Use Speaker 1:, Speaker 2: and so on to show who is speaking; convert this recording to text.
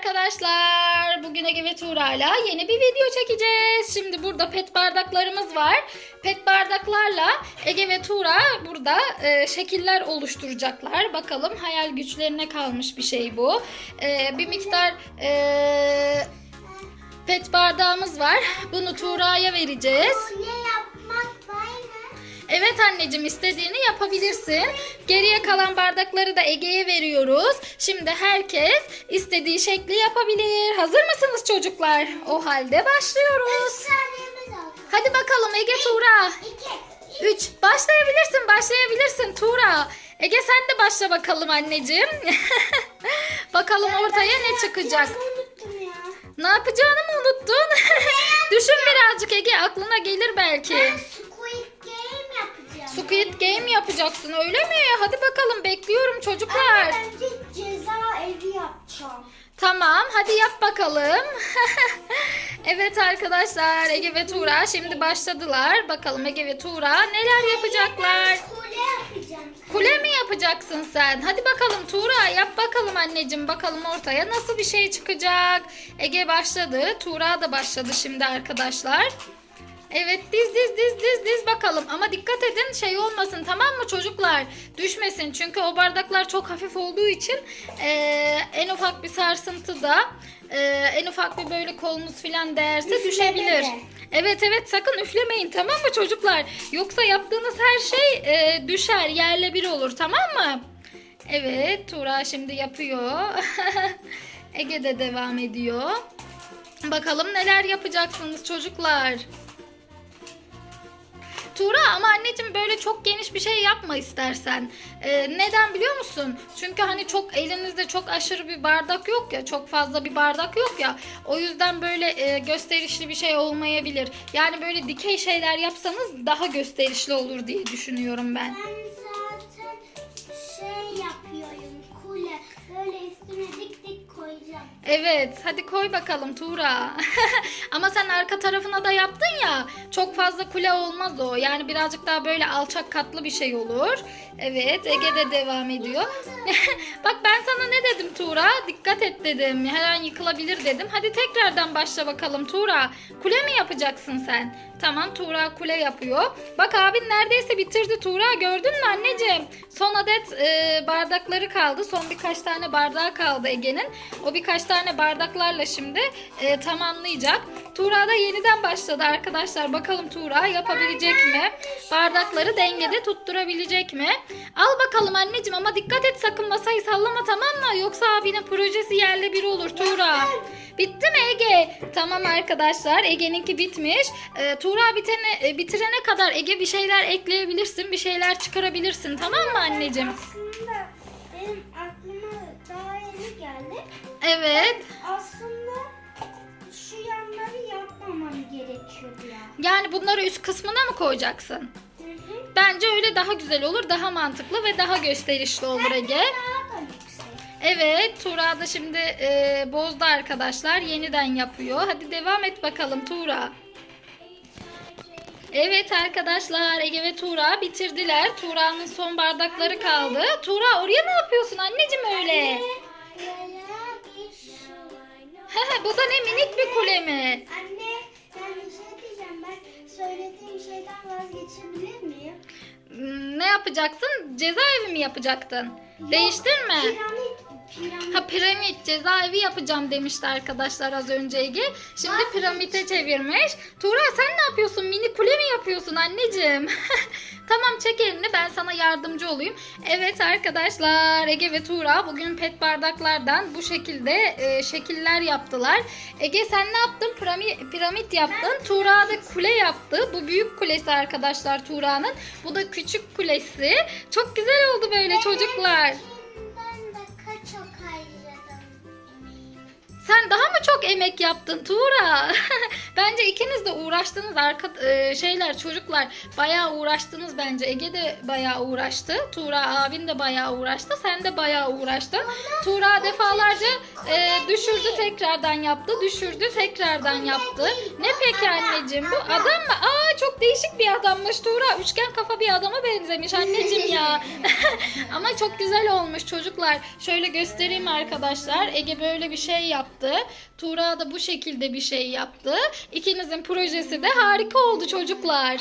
Speaker 1: arkadaşlar. Bugün Ege ve Tuğra'yla yeni bir video çekeceğiz. Şimdi burada pet bardaklarımız var. Pet bardaklarla Ege ve Tuğra burada e, şekiller oluşturacaklar. Bakalım hayal güçlerine kalmış bir şey bu. E, bir miktar e, pet bardağımız var. Bunu Tuğra'ya vereceğiz. Evet anneciğim istediğini yapabilirsin. Geriye kalan bardakları da Ege'ye veriyoruz. Şimdi herkes istediği şekli yapabilir. Hazır mısınız çocuklar? O halde başlıyoruz. Hadi bakalım Ege Tuğra.
Speaker 2: İki.
Speaker 1: 3. Başlayabilirsin, başlayabilirsin Tuğra. Ege sen de başla bakalım anneciğim. bakalım ortaya ne çıkacak. Ne yapacağını mı unuttun? Düşün birazcık Ege aklına gelir belki.
Speaker 2: Ben Squid Game yapacağım.
Speaker 1: Squid Game yapacaksın öyle mi? Hadi bakalım bekliyorum çocuklar.
Speaker 2: Ama bence ceza evi yapacağım.
Speaker 1: Tamam hadi yap bakalım. evet arkadaşlar Ege ve Tuğra şimdi başladılar. Bakalım Ege ve Tuğra neler yapacaklar.
Speaker 2: Kule yapacağım.
Speaker 1: Kule mi yapacaksın sen? Hadi bakalım Tuğra yap bakalım anneciğim. Bakalım ortaya nasıl bir şey çıkacak. Ege başladı. Tuğra da başladı şimdi arkadaşlar. Evet diz diz diz diz diz bakalım. Ama dikkat edin şey olmasın tamam mı çocuklar? Düşmesin çünkü o bardaklar çok hafif olduğu için eee, en ufak bir sarsıntıda eee, en ufak bir böyle kolunuz falan değerse düşebilir. Evet evet sakın üflemeyin tamam mı çocuklar? Yoksa yaptığınız her şey e, düşer yerle bir olur tamam mı? Evet Tuğra şimdi yapıyor. Ege de devam ediyor. Bakalım neler yapacaksınız çocuklar. Tuğra ama anneciğim böyle çok geniş bir şey yapma istersen. Ee, neden biliyor musun? Çünkü hani çok elinizde çok aşırı bir bardak yok ya. Çok fazla bir bardak yok ya. O yüzden böyle e, gösterişli bir şey olmayabilir. Yani böyle dikey şeyler yapsanız daha gösterişli olur diye düşünüyorum ben.
Speaker 2: Ben
Speaker 1: Evet, hadi koy bakalım Tuğra. Ama sen arka tarafına da yaptın ya. Çok fazla kule olmaz o. Yani birazcık daha böyle alçak katlı bir şey olur. Evet, Ege de devam ediyor. Bak ben sana ne dedim Tuğra? Dikkat et dedim. Her an yıkılabilir dedim. Hadi tekrardan başla bakalım Tuğra. Kule mi yapacaksın sen? Tamam Tuğra kule yapıyor. Bak abin neredeyse bitirdi Tuğra. Gördün mü anneciğim? Son adet e, bardakları kaldı. Son birkaç tane bardağı kaldı Ege'nin. O birkaç tane bardaklarla şimdi e, tamamlayacak. Tuğra da yeniden başladı arkadaşlar. Bakalım Tuğra yapabilecek mi? Bardakları dengede tutturabilecek mi? Al bakalım anneciğim ama dikkat et sakın masayı sallama tamam mı? Yoksa abinin projesi yerle bir olur Tuğra. Bitti mi Ege? Tamam arkadaşlar Ege'ninki bitmiş. Ee, Tuğra bitene, e, bitirene kadar Ege bir şeyler ekleyebilirsin. Bir şeyler çıkarabilirsin tamam mı anneciğim?
Speaker 2: Aslında benim geldi.
Speaker 1: Evet.
Speaker 2: Aslında şu yanları yapmamam gerekiyordu ya.
Speaker 1: Yani bunları üst kısmına mı koyacaksın?
Speaker 2: Hı hı.
Speaker 1: Bence öyle daha güzel olur, daha mantıklı ve daha gösterişli olur Ege.
Speaker 2: Daha da yüksek.
Speaker 1: Evet, Tuğra da şimdi e, bozdu arkadaşlar. Yeniden yapıyor. Hadi devam et bakalım Tuğra. Evet arkadaşlar Ege ve Tuğra bitirdiler. Tuğra'nın son bardakları kaldı. Tuğra oraya ne yapıyorsun anneciğim öyle?
Speaker 2: Şu.
Speaker 1: Bu da ne minik bir kule mi?
Speaker 2: Anne ben bir şey diyeceğim. Ben şeyden vazgeçebilir miyim?
Speaker 1: Hmm, Ne yapacaksın? Cezaevi mi yapacaktın? Değiştirme.
Speaker 2: Piramit. Piramit.
Speaker 1: Ha piramit cezaevi yapacağım demişti arkadaşlar az önce Ege. Şimdi piramite çevirmiş. Tuğra sen ne yapıyorsun? Mini kule mi yapıyorsun anneciğim? tamam çek elini ben sana yardımcı olayım. Evet arkadaşlar Ege ve Tuğra bugün pet bardaklardan bu şekilde e, şekiller yaptılar. Ege sen ne yaptın? Piramit, piramit yaptın. Tuğra da kule yaptı. Bu büyük kulesi arkadaşlar Tuğra'nın. Bu da küçük kulesi. Çok güzel oldu böyle çocuklar.
Speaker 2: Ben de kaç çok harcadım.
Speaker 1: Sen daha mı çok emek yaptın Tuğra? bence ikiniz de uğraştınız arka e, şeyler çocuklar bayağı uğraştınız bence. Ege de bayağı uğraştı. Tuğra abin de bayağı uğraştı. Sen de bayağı uğraştın. Tuğra defalarca e, düşürdü tekrardan yaptı. Düşürdü tekrardan yaptı. Ne peki anneciğim bu adam mı? Aa çok değişik bir adammış Tuğra. Üçgen kafa bir adama benzemiş anneciğim ya. Ama çok güzel olmuş çocuklar. Şöyle göstereyim arkadaşlar. Ege böyle bir şey yaptı. Tuğra da bu şekilde bir şey yaptı. İkinizin projesi de harika oldu çocuklar.